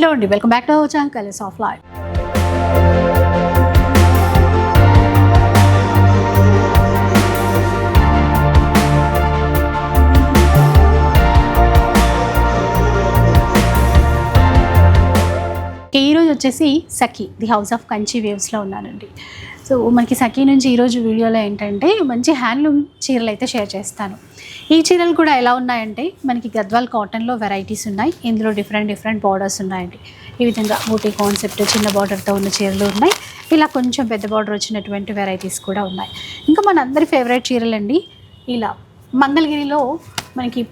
Hello అండి welcome back to our channel colours of life. ఈరోజు వచ్చేసి Sakhi the house of Kanchi వేవ్స్లో ఉన్నానండి. So మనకి సఖీ నుంచి ఈరోజు వీడియోలో ఏంటంటే మంచి హ్యాండ్లూమ్ చీరలు అయితే షేర్ చేస్తాను. ఈ చీరలు కూడా ఎలా ఉన్నాయంటే మనకి గద్వాల్ కాటన్లో వెరైటీస్ ఉన్నాయి. ఇందులో డిఫరెంట్ డిఫరెంట్ బార్డర్స్ ఉన్నాయండి. ఈ విధంగా బూటీ కాన్సెప్ట్ చిన్న బార్డర్తో ఉన్న చీరలు ఉన్నాయి. ఇలా కొంచెం పెద్ద బార్డర్ వచ్చినటువంటి వెరైటీస్ కూడా ఉన్నాయి. ఇంకా మన అందరి ఫేవరెట్ చీరలండి ఇలా మంగళగిరిలో మనకి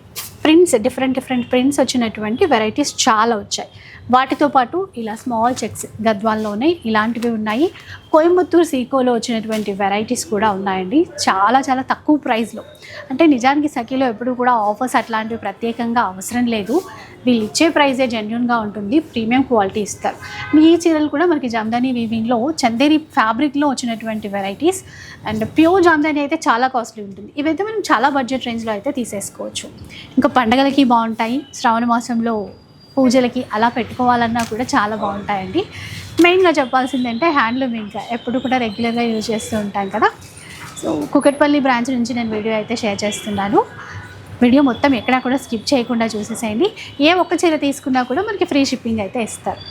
ప్రింట్స్ డిఫరెంట్ డిఫరెంట్ ప్రింట్స్ వచ్చినటువంటి వెరైటీస్ చాలా వచ్చాయి. వాటితో పాటు ఇలా స్మాల్ చెక్స్ గద్వాల్లోనే ఇలాంటివి ఉన్నాయి. కోయంబత్తూరు సీకోలో వచ్చినటువంటి వెరైటీస్ కూడా ఉన్నాయండి. చాలా చాలా తక్కువ ప్రైస్లో. అంటే నిజానికి సఖీలో ఎప్పుడు కూడా ఆఫర్స్ అట్లాంటివి ప్రత్యేకంగా అవసరం లేదు. వీళ్ళు ఇచ్చే ప్రైజే జెన్యున్గా ఉంటుంది. ప్రీమియం క్వాలిటీ ఇస్తారు. ఈ చీరలు కూడా మనకి జామ్దాని వీవింగ్లో చందేరి ఫ్యాబ్రిక్లో వచ్చినటువంటి వెరైటీస్. అండ్ ప్యూర్ జామ్దాని అయితే చాలా కాస్ట్లీ ఉంటుంది. ఇవైతే మనం చాలా బడ్జెట్ రేంజ్లో అయితే తీసేసుకోవచ్చు. ఇంకా పండగలకి బాగుంటాయి. శ్రావణ మాసంలో పూజలకి అలా పెట్టుకోవాలన్నా కూడా చాలా బాగుంటాయండి. మెయిన్గా చెప్పాల్సింది అంటే హ్యాండ్లూమ్ ఇంకా ఎప్పుడు కూడా రెగ్యులర్గా యూజ్ చేస్తూ ఉంటాం కదా. సో కుకట్పల్లి బ్రాంచ్ నుంచి నేను వీడియో అయితే షేర్ చేస్తున్నాను. వీడియో మొత్తం ఎక్కడా కూడా స్కిప్ చేయకుండా చూసేసేయండి. ఏ ఒక్క చీర తీసుకున్నా కూడా మనకి ఫ్రీ షిప్పింగ్ అయితే ఇస్తారు.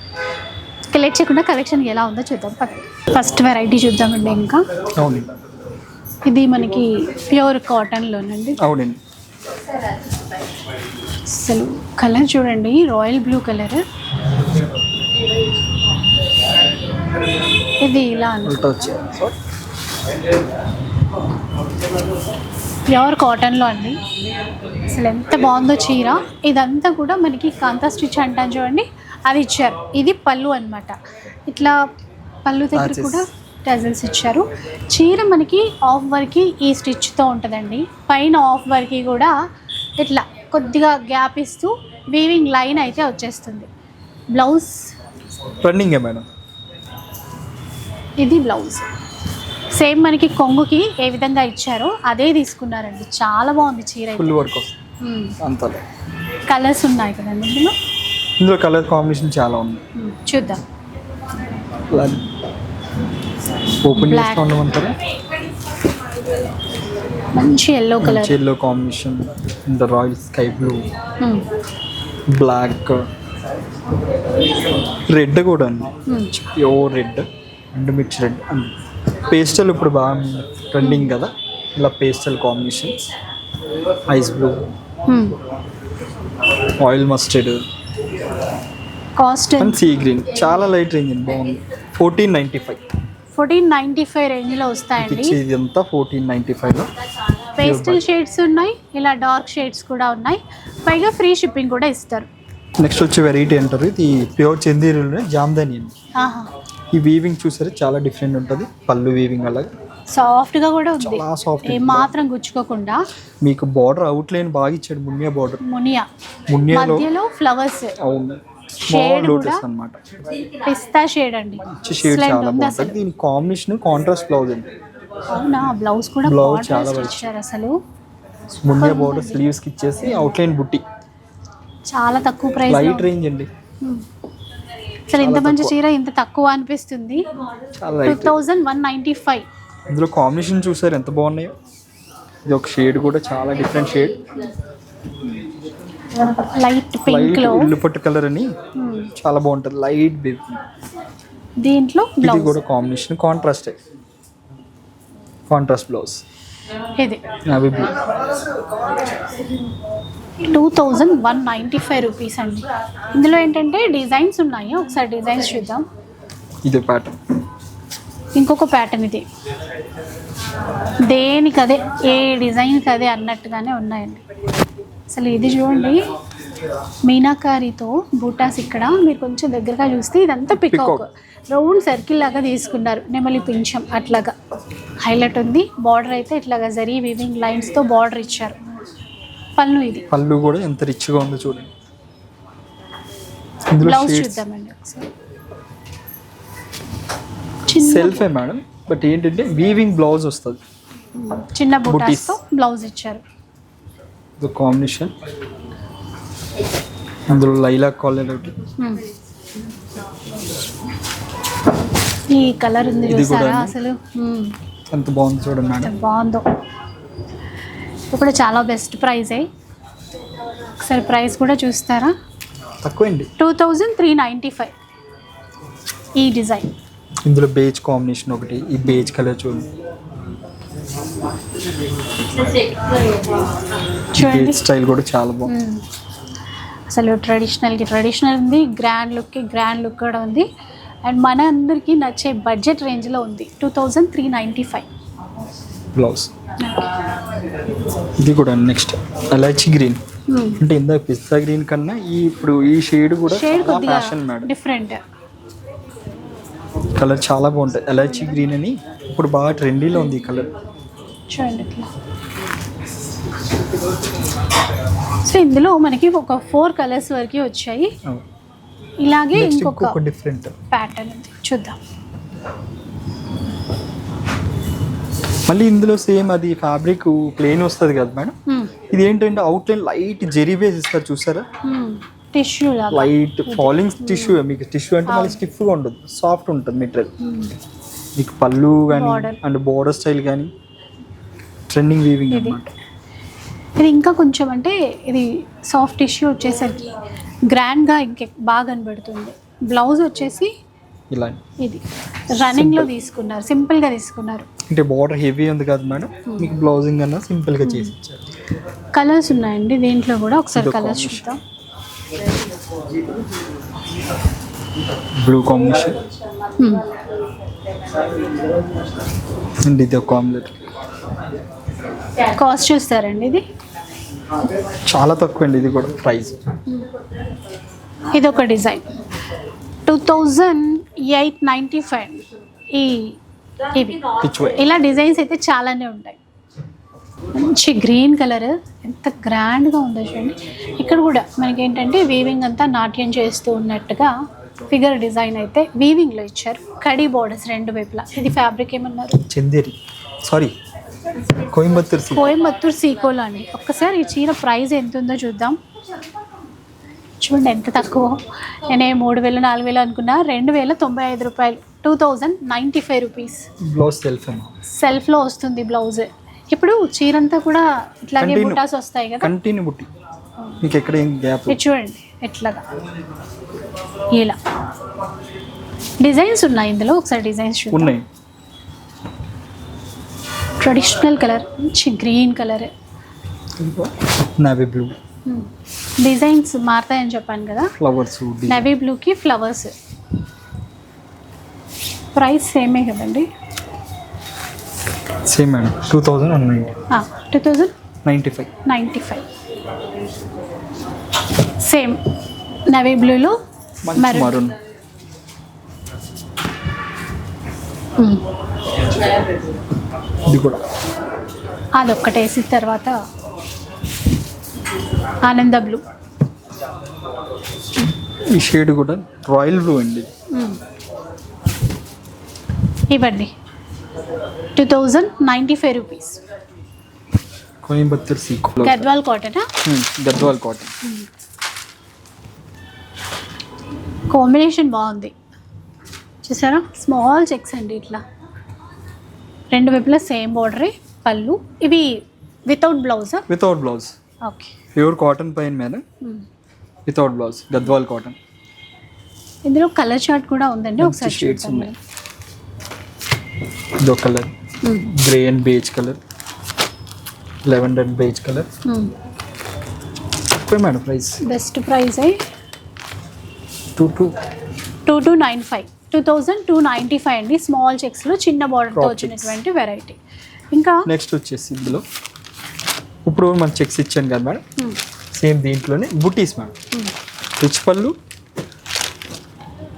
కలెక్ట్ చేయకుండా కలెక్షన్ ఎలా ఉందో చూద్దాం ఫస్ట్ వెరైటీ చూద్దామండి ఇంకా. ఇది మనకి ప్యూర్ కాటన్లోనండి. అవునండి. అసలు కలర్ చూడండి రాయల్ బ్లూ కలర్. ఇది ఇలా ప్యూర్ కాటన్లో అండి. అసలు ఎంత బాగుందో చీర. ఇదంతా కూడా మనకి కాంతా స్టిచ్ అంటాను చూడండి అది ఇచ్చారు. ఇది పళ్ళు అన్నమాట. ఇట్లా పళ్ళు దగ్గర. కూడా టజల్స్ ఇచ్చారు. చీర మనకి ఆఫ్ వర్క్కి ఈ స్టిచ్తో ఉంటుందండి. పైన ఆఫ్ వర్క్కి కూడా ఇట్లా కొద్దిగా గ్యాప్ ఇస్తూ వీవింగ్ లైన్ అయితే వచ్చేస్తుంది. బ్లౌజ్ రన్నింగే మేడం? ఇది బ్లౌజ్ సేమ్ మనకి కొంగుకి ఏ విధంగా ఇచ్చారో అదే తీసుకున్నారండి. చాలా బాగుంది చీర ఫుల్ వర్క్ వస్తుంది అంతలో. కలర్స్ ఉన్నాయి కదండి ఇందులో? ఇందులో కలర్ కాంబినేషన్ చాలా ఉంది. మ్మ్. చూద్దాం. Open Black. చేస్తూ ఉండమంటారా మంచి ఎల్లో కలర్ ఎల్లో కాంబినేషన్ ఇంత royal sky blue black red కూడా అండి pure red and mix red and pastel ఇప్పుడు బాగా ట్రెండింగ్ కదా. ఇలా pastel combinations ice blue oil mustard cast and sea green చాలా లైట్ రేంజ్ అండి బాగుంది. Fourteen ninety five fourteen ninety five రేంజ్లో వస్తాయండి. ఇచ్చేది అంతా ఫోర్టీన్ నైంటీ ఫైవ్లో. పేస్టల్ షేడ్స్ ఉన్నాయి ఇలా డార్క్ షేడ్స్ కూడా ఉన్నాయి. పైగా ఫ్రీ షిప్పింగ్ కూడా ఇస్తారు. నెక్స్ట్ వచ్చే వెరైటీ అంటారు ఇది ప్యూర్ చందీరులోనే జామ్దాని. అండి ఈ వీవింగ్ చూసారు? చాలా డిఫరెంట్ ఉంటుంది. పళ్ళు వీవింగ్ అలాగే. సాఫ్ట్గా కూడా ఉంది. సాఫ్ట్ ఏ మాత్రం గుచ్చుకోకుండా. మీకు బార్డర్ అవుట్ లైన్ బాగా ఇచ్చాడు మునియా బార్డర్ మునియా. మునియాలో మధ్యలో ఫ్లవర్స్ అవును. స్మాల్ కూడా లోటస్ అన్నమాట. పిస్తా షేడ్ అండి. షేడ్ చాలా బాగుంటుంది. దీని కాంబినేషన్ కాంట్రాస్ట్ బ్లౌజ్ అండి. అవునా? బ్లౌజ్ కూడా చాలా ఇచ్చారు అసలు. మునియా బార్డర్ స్లీవ్స్కి ఇచ్చేసి అవుట్ లైన్ బుట్టి. చాలా తక్కువ ప్రైస్ లైట్ రేంజ్ అండి. అసలు ఇంత మంచి చీర ఇంత తక్కువ అనిపిస్తుంది. Two thousand one ninety five ఇందులో కాంబినేషన్ చూసారు ఎంత బాగున్నాయో? ఇది ఒక షేడ్ కూడా చాలా డిఫరెంట్ షేడ్ లైట్ పింక్లో. ఉల్లి పట్టు కలర్ అని Hmm. చాలా బాగుంటుంది. లైట్ బేబీ దీంట్లో ఇది కూడా కాంబినేషన్ కాంట్రాస్ట్ కాంట్రాస్ట్ బ్లౌజ్ ఇది అవి blue two thousand one ninety five rupees అండి. ఇందులో ఏంటంటే డిజైన్స్ ఉన్నాయి. ఒకసారి డిజైన్స్ చూద్దాం. ఇది ప్యాటర్న్ ఇంకొక ప్యాటర్న్ ఇది. దేనికి అదే ఏ డిజైన్కి అదే అన్నట్టుగానే ఉన్నాయండి. అసలు ఇది చూడండి? మీనాకారితో బూటాస్ ఇక్కడ. మీరు కొంచెం దగ్గరగా చూస్తే ఇదంతా పికాక్. రౌండ్ సర్కిల్ లాగా తీసుకున్నారు. నెమలి పింఛం అట్లాగా. హైలైట్ ఉంది. బార్డర్ అయితే ఇట్లాగా జరీ వివింగ్ లైన్స్తో బార్డర్ ఇచ్చారు. పళ్ళు ఇది. పళ్ళు కూడా ఎంత రిచ్గా ఉందో చూడండి. బ్లౌజ్ చూద్దామండి ఒకసారి. చిన్న సెల్ఫే మేడం బట్ ఏంటంటే వీవింగ్ బ్లౌజ్ వస్తుంది. చిన్న. బూటాస్తో బ్లౌజ్ ఇచ్చారు. ఇది కాంబినేషన్ అందులో లైలా కాలర్ ఒకటి. Hmm. ఈ కలర్ ఉంది చూసారా అసలు? మ్మ్. ఎంత బాగుంది చూడండి మేడం. బాగుందో. ఇప్పుడు చాలా బెస్ట్ ప్రైజే ఒకసారి ప్రైస్ కూడా చూస్తారా? తక్కువండి two thousand three ninety five ఈ డిజైన్. ఇందులో బేజ్ కాంబినేషన్ ఒకటి ఈ బేజ్ కలర్ చూడండి చూడండి స్టైల్ కూడా చాలా బాగుంది. అసలు ట్రెడిషనల్కి ట్రెడిషనల్ ఉంది గ్రాండ్ లుక్కి గ్రాండ్ లుక్ కూడా ఉంది. అండ్ మన అందరికీ నచ్చే బడ్జెట్ రేంజ్లో ఉంది two thousand three ninety five blouse ఇది కూడా నెక్స్ట్ ఎలాచి గ్రీన్ అంటే ఇందాక పిస్తా గ్రీన్ కన్నా ఈ ఇప్పుడు ఈ షేడ్ కూడా షేడ్ కొద్దిగా డిఫరెంట్ కలర్ చాలా బాగుంటుంది ఎలాచి గ్రీన్ అని ఇప్పుడు బాగా ట్రెండీలో ఉంది ఈ కలర్ చూడండి ఇట్లా. సో ఇందులో మనకి ఒక ఫోర్ కలర్స్ వరకు వచ్చాయి. ఇలాగే ఇంకొక డిఫరెంట్ ప్యాటర్న్ ఉంది. చూద్దాం. మళ్ళీ ఇందులో సేమ్ అది ఫ్యాబ్రిక్ ప్లెయిన్ వస్తుంది కదా మేడం. ఇది ఏంటంటే అవుట్లైన్ లైట్ జెరీ బేస్ ఇస్తారు చూసారా. టిష్యూ లైట్ ఫాలింగ్ టిష్యూ మీకు? టిష్యూ అంటే మళ్ళీ స్టిఫ్గా ఉండదు. సాఫ్ట్ ఉంటుంది మెటీరియల్. మీకు పళ్ళు కానీ. అండ్ బోర్డర్ స్టైల్ కానీ ట్రెండింగ్ వీవింగ్ ఇది. ఇది ఇంకా కొంచెం అంటే ఇది సాఫ్ట్ టిష్యూ వచ్చేసరికి గ్రాండ్గా ఇంక బాగా కనబడుతుంది. బ్లౌజ్ వచ్చేసి ఇలా. ఇది. రన్నింగ్లో తీసుకున్నారు. సింపుల్గా తీసుకున్నారు. అంటే బార్డర్ హెవీ ఉంది కదా మేడం. మీకు బ్లౌజింగ్ అన్న సింపుల్గా చేసి ఇచ్చారు. కలర్స్ ఉన్నాయండి. దీంట్లో కూడా ఒకసారి కలర్స్. చూద్దాం. Blue combination hmm. అండ్ ఇది ఒక ఆమ్లెట్ కాస్ట్ చూస్తారండి ఇది? చాలా తక్కువ అండి ఇది కూడా ప్రైస్. ఇది ఒక design. Two thousand eight ninety five. ఈ ఇవి. ఇలా డిజైన్స్ అయితే చాలానే ఉంటాయి. మంచి గ్రీన్ కలర్ ఎంత గ్రాండ్గా ఉందో చూడండి. ఇక్కడ కూడా మనకి ఏంటంటే వీవింగ్ అంతా నాట్యం చేస్తూ ఉన్నట్టుగా ఫిగర్ డిజైన్ అయితే వీవింగ్లో ఇచ్చారు. కడి బోర్డర్స్ రెండు వైపులా. ఇది ఫ్యాబ్రిక్ ఏమన్నారు? చందేరి. సారీ కోయంబత్తూర్ కోయంబత్తూర్ సీకోలో అండి. ఒక్కసారి ఈ చీర ప్రైస్ ఎంత ఉందో చూద్దాం. చూడండి ఎంత తక్కువ. నేనే మూడు వేలు నాలుగు వేలు అనుకున్నా. రెండు వేల తొంభై ఐదు రూపాయలు. Two thousand ninety five rupees. Blouse self సెల్ఫ్లో వస్తుంది బ్లౌజ్. ఇప్పుడు చీరంతా కూడా ఇట్లాగే. బుటాస్ వస్తాయి కదా. కంటిన్యూ బుట్టి. మీకు ఎక్కడ ఏం గ్యాప్ ఇది చూడండి ఎట్లాగా. ఇలా. డిజైన్స్ ఉన్నాయి ఇందులో. ఒకసారి డిజైన్స్ ఉన్నాయి. ట్రెడిషనల్ కలర్ మంచి green colour navy blue designs మారుతాయని చెప్పాను కదా. ఫ్లవర్స్ నవీ బ్లూకి ఫ్లవర్స్ ప్రైస్ సేమే కదండి? Same madam. Two thousand two thousand ninety five ninety five same navy బ్లూలో maroon ఇది కూడా. అదొక్కటి వేసిన తర్వాత ఆనంద బ్లూ. ఈ షేడ్ కూడా రాయల్ బ్లూ అండి. ఇవ్వండి. Two thousand ninety five rupees. Coimbatore seek Gadwal కాటనా గద్వాల్ కాటన్ కాంబినేషన్ బాగుంది. చూసారా? స్మాల్ చెక్స్ అండి ఇట్లా. రెండు వైపులా సేమ్ బార్డరే పళ్ళు. ఇవి without blouse without blouse okay pure cotton పైన మీద. వితౌట్ బ్లౌజ్ గద్వాల్ కాటన్ ఇందులో కలర్ చార్ట్ కూడా ఉందండి ఒకసారి చూద్దాం. ఉన్నాయి. ఇదో colour. Grey and beige colour lavender and beige colour. ఎక్కువ madam price best price two two two two nine five two thousand two ninety five అండి. స్మాల్ చెక్స్లో చిన్న బార్డర్తో వచ్చినటువంటి వెరైటీ ఇంకా నెక్స్ట్ వచ్చేసి ఇందులో. ఇప్పుడు మనం చెక్స్ ఇచ్చాను కదా మేడం. సేమ్ దీంట్లోనే బుటీస్ మేడం. రిచ్ పళ్ళు?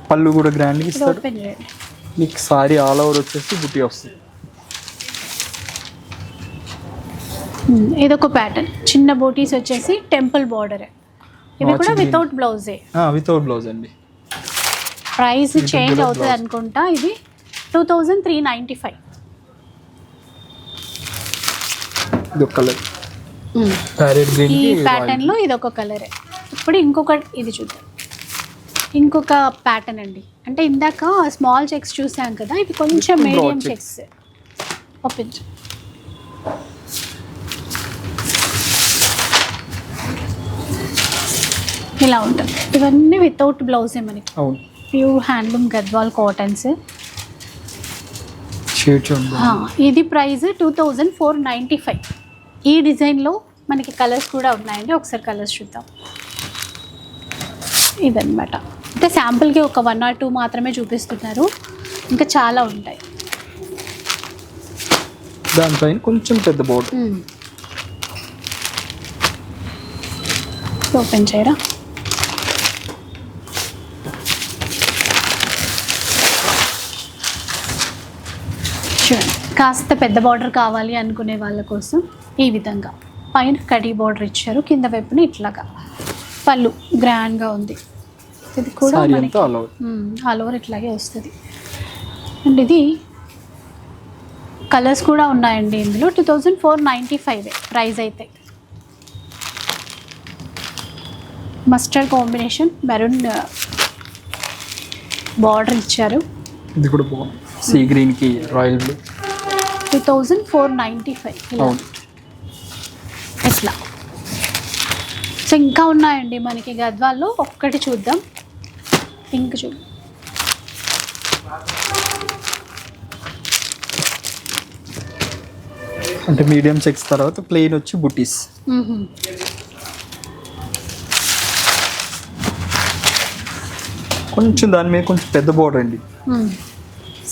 పళ్ళు కూడా గ్రాండ్గా ఓపెన్ చేయండి. మీకు సారీ ఆల్ ఓవర్ వచ్చేసి బుటీ వస్తుంది. మ్మ్. ఇదొక ప్యాటర్న్ చిన్న బోటీస్ వచ్చేసి టెంపుల్ బార్డర్ ఇవి కూడా వితౌట్ బ్లౌజే వితౌట్ బ్లౌజ్ అండి. ప్రైస్ చేంజ్ అవుతుంది. అనుకుంటా. ఇది two thousand three ninety five. ఇది ఒక కలర్. ప్యారెట్ గ్రీన్ ఈ ప్యాటర్న్లో ఇది ఒక కలర్. ఇప్పుడు ఇంకొక ఇది చూద్దాం. ఇంకొక ప్యాటర్న్ అండి. అంటే ఇందాక స్మాల్ చెక్స్ చూసాం కదా ఇది కొంచెం మీడియం checks. చెక్స్ ఓపెన్ ఇలా ఉంటుంది. ఇవన్నీ వితౌట్ బ్లౌజే మనకి. అవును. ప్యూర్ హ్యాండ్లూమ్ గద్వాల్ కాటన్స్ ఇది price two thousand four ninety five ఈ డిజైన్లో మనకి కలర్స్ కూడా ఉన్నాయండి. ఒకసారి కలర్స్ చూద్దాం. ఇదన్నమాట. అంటే శాంపుల్కి ఒక వన్ ఆర్ టూ మాత్రమే చూపిస్తున్నారు. ఇంకా చాలా ఉంటాయి. దానిపైన కొంచెం పెద్ద బోర్డు ఓపెన్ చేయరా చూడండి కాస్త పెద్ద బార్డర్ కావాలి అనుకునే వాళ్ళ కోసం ఈ విధంగా. పైన కడీ బార్డర్ ఇచ్చారు కింద వైపున ఇట్లాగా. పళ్ళు గ్రాండ్గా ఉంది. ఇది కూడా మనకి ఆల్ ఓవర్ ఇట్లాగే వస్తుంది. అండ్ ఇది కలర్స్ కూడా ఉన్నాయండి ఇందులో. Two thousand four ninety five price అయితే. మస్టర్డ్ కాంబినేషన్ మెరూన్ బార్డర్ ఇచ్చారు. ఇది కూడా బాగుంది. సీ గ్రీన్కి royal blue two thousand four ninety five ఇట్లా. సో ఇంకా ఉన్నాయండి మనకి గద్వాల్లో. ఒక్కటి చూద్దాం. పింక్ చూ అంటే మీడియం చెక్స్ తర్వాత ప్లెయిన్ వచ్చి బుటీస్. కొంచెం దాని మీద కొంచెం పెద్ద బోర్డర్ అండి.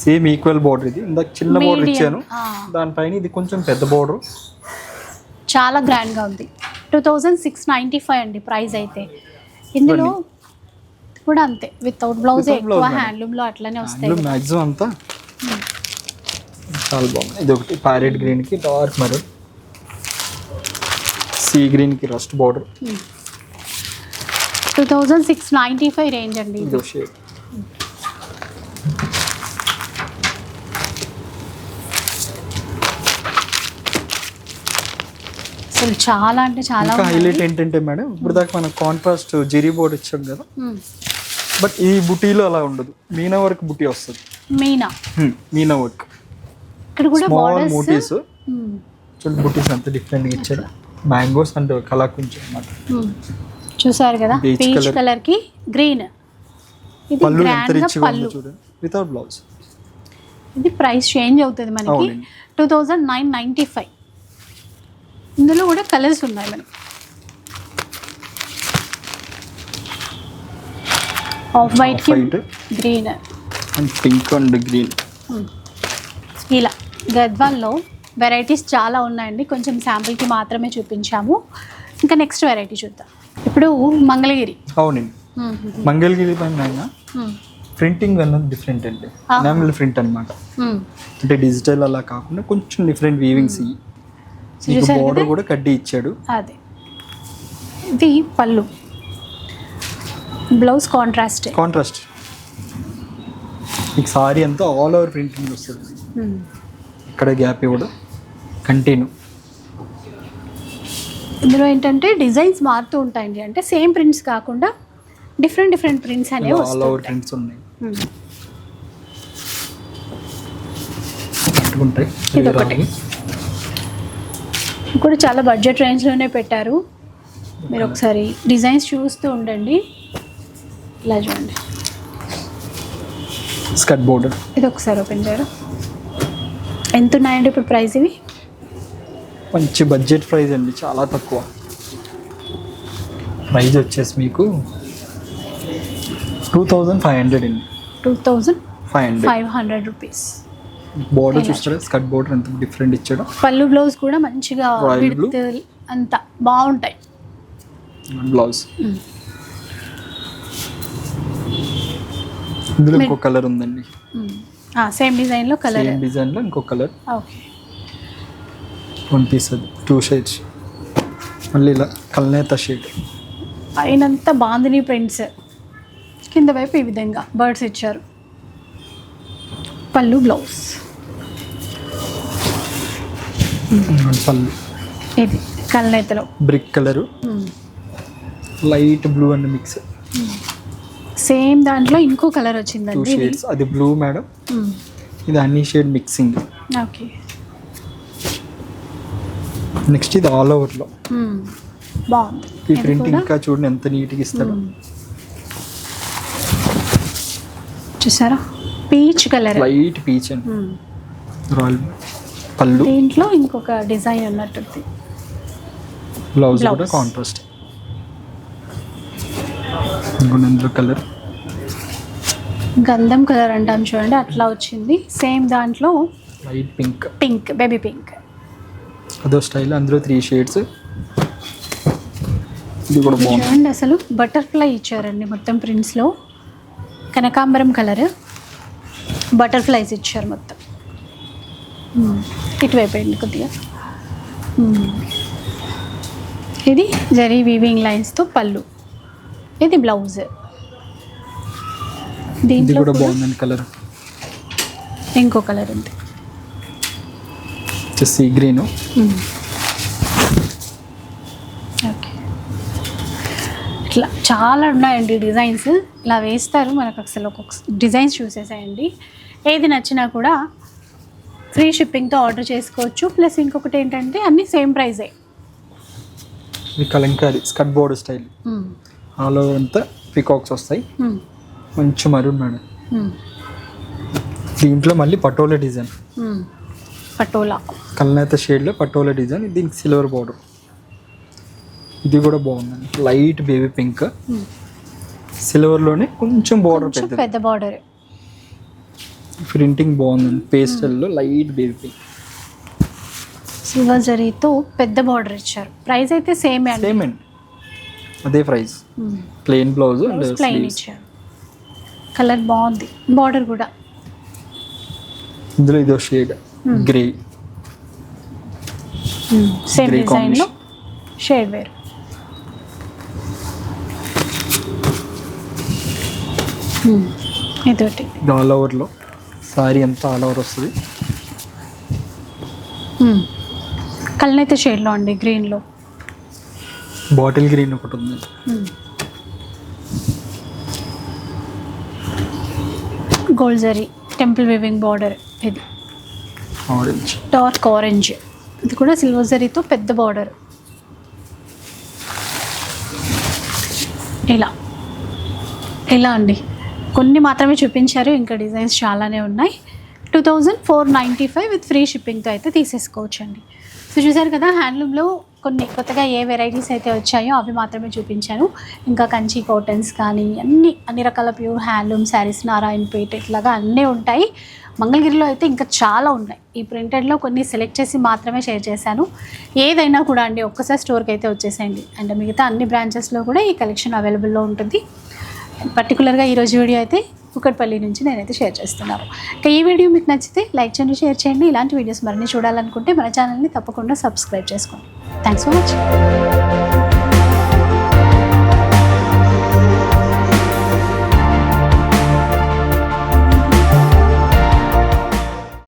సేమ్ ఈక్వల్ బోర్డర్ ఇది. ఇందాక చిన్న బోర్డర్. ఇచ్చాను. దానిపైన ఇది కొంచెం పెద్ద బోర్డర్ చాలా గ్రాండ్గా ఉంది. Two thousand six ninety five అండి ప్రైస్ అయితే. ఇందులో కూడా అంతే. వితౌట్ బ్లౌజ్ ఎక్కువ. హ్యాండ్లూమ్లో అట్లనే వస్తాయి. మ్యాక్సిమం అంతా చాలా బాగుంది. ఇది ఒకటి ప్యారెట్ గ్రీన్కి డార్క్ మరూన్ సీ గ్రీన్కి rust border two thousand six ninety five range అండి ఇది ఇదో. షేడ్ అసలు చాలా అంటే చాలా ఇంకా. హైలైట్ ఏంటంటే మేడం ఇప్పుడు దాకా మనం కాంట్రాస్ట్ జెరీ బోర్డ్ ఇచ్చాం కదా. బట్ ఈ బుటీలో అలా ఉండదు. మీనా వర్క్ బుటీ వస్తుంది. మీనా? మీనా వర్క్. ఇక్కడ కూడా స్మాల్ మోటీస్ చూడండి బుటీస్ అంత డిఫరెంట్గా ఇచ్చారు. మ్యాంగోస్ అండ్ కళాకుంచి అనమాట చూసారు కదా? పీచ్. కలర్కి గ్రీన్ ఇది పళ్ళు ఎంత గా ఉందో పళ్ళు. చూడండి. వితౌట్ బ్లౌజ్ ఇది ప్రైస్ చేంజ్ అవుతుంది మనకి. Two thousand nine ninety five ఇందులో కూడా కలర్స్ ఉన్నాయి మనకి off white green and pink and green ఇలా గద్వాల్లో వెరైటీస్ చాలా ఉన్నాయండి. కొంచెం శాంపుల్కి మాత్రమే చూపించాము. ఇంకా నెక్స్ట్ వెరైటీ చూద్దాం. ఇప్పుడు మంగళగిరి. అవునండి. మంగళగిరి పైన ప్రింటింగ్ అన్నది డిఫరెంట్ అండి. ఎనామిల్ ప్రింట్ అన్నమాట. అంటే డిజిటల్ అలా కాకుండా కొంచెం డిఫరెంట్ వీవింగ్స్ ఇవి బోర్డర్? కూడా కడ్డీ ఇచ్చాడు. అదే. ఇది పళ్ళు. బ్లౌజ్ కాంట్రాస్ట్ కాంట్రాస్ట్ మీకు సారీ అంతా ఆల్ ఓవర్ ప్రింటింగ్ వస్తుంది. ఇక్కడ గ్యాప్ ఇవ్వడం. కంటిన్యూ ఇందులో ఏంటంటే డిజైన్స్ మారుతూ ఉంటాయండి. అంటే సేమ్ ప్రింట్స్ కాకుండా డిఫరెంట్ డిఫరెంట్ ప్రింట్స్ అనేవి ఆల్ ఓవర్ ప్రింట్స్ ఉన్నాయి. ఇది ఒకటి. కూడా చాలా బడ్జెట్ రేంజ్లోనే పెట్టారు. మీరు ఒకసారి డిజైన్స్ చూస్తూ ఉండండి. ఇలా చూడండి. స్కట్ బోర్డర్ ఇది ఒకసారి ఓపెన్ చేయరు ఎంత ఉన్నాయండి ఇప్పుడు ప్రైస్ ఇవి? మంచి బడ్జెట్ ప్రైస్ అండి చాలా తక్కువ. ప్రైస్ వచ్చేసి మీకు టూ థౌజండ్ ఫైవ్ హండ్రెడ్ అండి. Two thousand five hundred five hundred rupees border. చూస్తారా? స్కట్ బోర్డర్ ఎంత డిఫరెంట్ ఇచ్చాడు. పళ్ళు బ్లౌజ్ కూడా మంచిగా అంతా బాగుంటాయి. బ్లౌజ్ ఇందులో ఇంకో కలర్ ఉందండి. సేమ్ డిజైన్లో కలర్ సేమ్ డిజైన్లో ఇంకో కలర్ ఓకే. వన్ పీస్ అది. టూ షేడ్స్ మళ్ళీ ఇలా కల్నేత షేడ్ పైనంతా బాందిని ప్రింట్స్ కింద వైపు ఈ విధంగా బర్డ్స్ ఇచ్చారు. పళ్ళు బ్లౌజ్ పళ్ళు ఇది కల్నేతలో brick colour. Light blue and mix. Same దాంట్లో ఇంకో కలర్ టూ వచ్చిందండి ఇది. షేడ్స్ అది బ్లూ మేడం. మ్మ్. ఇది అన్ని షేడ్ మిక్సింగ్ ఓకే. నెక్స్ట్ ఇది ఆల్ ఓవర్లో మ్మ్. బాగుంది. ఈ ఇది ప్రింట్ కూడా- ఇంకా చూడండి ఎంత నీట్గా ఇస్తాడు. మ్మ్. చూసారా? Peach colour. లైట్ పీచ్ అండి. రాయల్ పళ్ళు దీంట్లో ఇంకొక డిజైన్ ఉన్నట్టుంది. బ్లౌజ్. కూడా కాంట్రాస్ట్ ఇందులో కలర్ గంధం కలర్ అంటాం చూడండి అట్లా వచ్చింది. సేమ్ దాంట్లో light pink pink baby pink అదో స్టైల్ అందులో త్రీ షేడ్స్ ఇది కూడా బాగుంది. చూడండి అసలు బటర్ఫ్లై ఇచ్చారండి మొత్తం ప్రింట్స్లో కనకాంబరం కలర్ బటర్ఫ్లైస్ ఇచ్చారు మొత్తం. ఇటువైపు అండి కొద్దిగా. ఇది జరీ వీవింగ్ లైన్స్తో పళ్ళు. ఇది బ్లౌజ్ దీంట్లో కూడా బాగుందండి కలర్ ఇంకో కలర్ ఉంది. వచ్చేసి గ్రీన్ మ్మ్. ఓకే. ఇట్లా చాలా ఉన్నాయండి డిజైన్స్. ఇలా వేస్తారు. మనకు అసలు ఒక్కొక్క డిజైన్స్ చూసేసాయండి. ఏది నచ్చినా కూడా ఫ్రీ షిప్పింగ్తో ఆర్డర్ చేసుకోవచ్చు. ప్లస్ ఇంకొకటి ఏంటంటే అన్నీ సేమ్ ప్రైజే. ఇది Kalamkari skirt board style. All over అంతా పికాక్స్ వస్తాయి. మంచి మరూన్ మేడం. దీంట్లో మళ్ళీ పటోలా డిజైన్. పటోలా. కల్నేత షేడ్లో పటోలా డిజైన్ దీనికి సిల్వర్ బార్డర్ ఇది కూడా బాగుందండి. లైట్ బేబీ పింక్ సిల్వర్లోనే కొంచెం బార్డర్ పెద్ద బార్డర్ ప్రింటింగ్ బాగుందండి పేస్టల్లో లైట్ బేబీ. సిల్వర్ జరీతో పెద్ద బార్డర్ ఇచ్చారు. ప్రైస్ అయితే సేమే అండి. సేమ్ అండి. అదే price. Plain blouse and plain ఇచ్చారు. కలర్ బాగుంది. బార్డర్ కూడా. ఇందులో ఇదో షేడ్. గ్రే సేమ్ డిజైన్లో షేడ్ వేరు ఇదొకటి. ఇది ఆల్ ఓవర్లో సారీ అంతా ఆల్ ఓవర్ వస్తుంది కలనైతే షేడ్లో అండి గ్రీన్లో. బాటిల్ గ్రీన్ ఒకటి ఉంది. Gold zari temple weaving border ఇది. Orange dark orange. ఇది కూడా సిల్వర్ జరీతో పెద్ద బార్డర్. ఇలా. ఇలా అండి? కొన్ని మాత్రమే చూపించారు. ఇంకా డిజైన్స్ చాలానే ఉన్నాయి. Two thousand four ninety five with free షిప్పింగ్తో అయితే తీసేసుకోవచ్చు అండి సో చూసారు కదా హ్యాండ్లూమ్లో కొన్ని కొత్తగా ఏ వెరైటీస్ అయితే వచ్చాయో అవి మాత్రమే చూపించాను. ఇంకా కంచి కాటన్స్ కానీ అన్ని అన్ని రకాల ప్యూర్ హ్యాండ్లూమ్ శారీస్ నారాయణపేట ఇట్లాగా అన్నీ ఉంటాయి. మంగళగిరిలో అయితే ఇంకా చాలా ఉన్నాయి. ఈ ప్రింటెడ్లో కొన్ని సెలెక్ట్ చేసి మాత్రమే షేర్ చేశాను. ఏదైనా కూడా అండి ఒక్కసారి స్టోర్కి అయితే వచ్చేసేయండి. అండ్ మిగతా అన్ని బ్రాంచెస్లో కూడా ఈ కలెక్షన్ అవైలబుల్లో ఉంటుంది. పర్టికులర్గా ఈరోజు వీడియో అయితే కుక్కట్పల్లి నుంచి నేనైతే షేర్ చేస్తున్నాను. ఇంకా ఈ వీడియో మీకు నచ్చితే లైక్ చేయండి షేర్ చేయండి. ఇలాంటి వీడియోస్ మరిన్ని చూడాలనుకుంటే మన ఛానల్ని తప్పకుండా సబ్స్క్రైబ్ చేసుకోండి. Thanks for watching